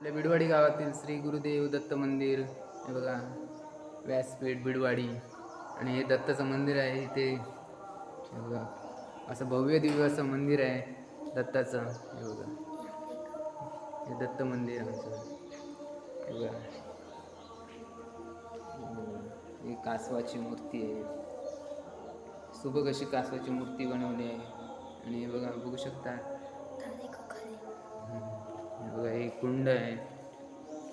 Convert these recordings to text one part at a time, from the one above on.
आपल्या बिडवाडी गावातील श्री गुरुदेव दत्त मंदिर हे बघा व्यासपीठ बिडवाडी आणि हे दत्ताचं मंदिर आहे इथे. बघा असं भव्य दिव्य असं मंदिर आहे दत्ताचं. हे बघा हे दत्त मंदिर आमचं. हे बघा. हे ही कासवाची मूर्ती आहे. सुबक अशी कासवाची मूर्ती बनवली आहे. आणि हे बघा बघू शकता कुंड आहे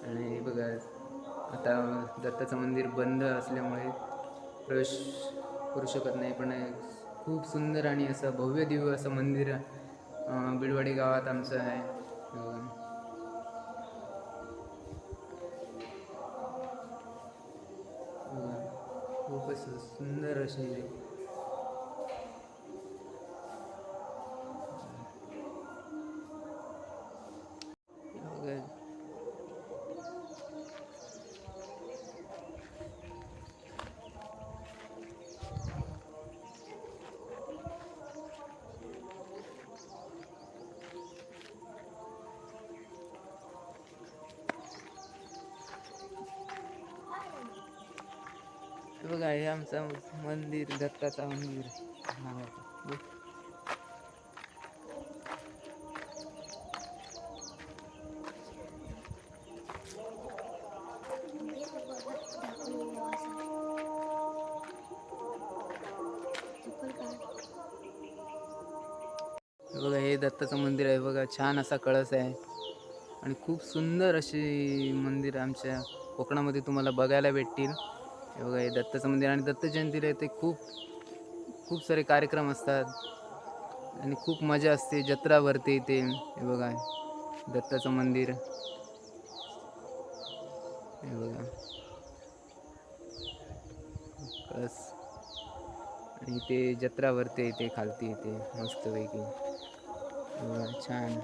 आणि बघा आता दत्ताचं मंदिर बंद असल्यामुळे प्रवेश करू शकत नाही पण खूप सुंदर आणि असं भव्य दिव्य असं मंदिर बिडवाडी बिलवाडी गावात आमचं आहे. खूपच खूप असं सुंदर असे बघा हे आमचं मंदिर दत्ताचं मंदिर. बघा. हे दत्ताचं मंदिर आहे. बघा छान असा कळस आहे. आणि खूप सुंदर अशी मंदिर आमच्या कोकणामध्ये तुम्हाला बघायला भेटतील. हे बघा हे दत्ताचं मंदिर आणि दत्त जयंतीला इथे खूप खूप सारे कार्यक्रम असतात. आणि खूप मजा असते जत्रा भरते इथे. हे बघा दत्ताचं मंदिर. हे बघा. कळस आणि इथे जत्रा भरते इथे खालती इथे मस्तपैकी. छान.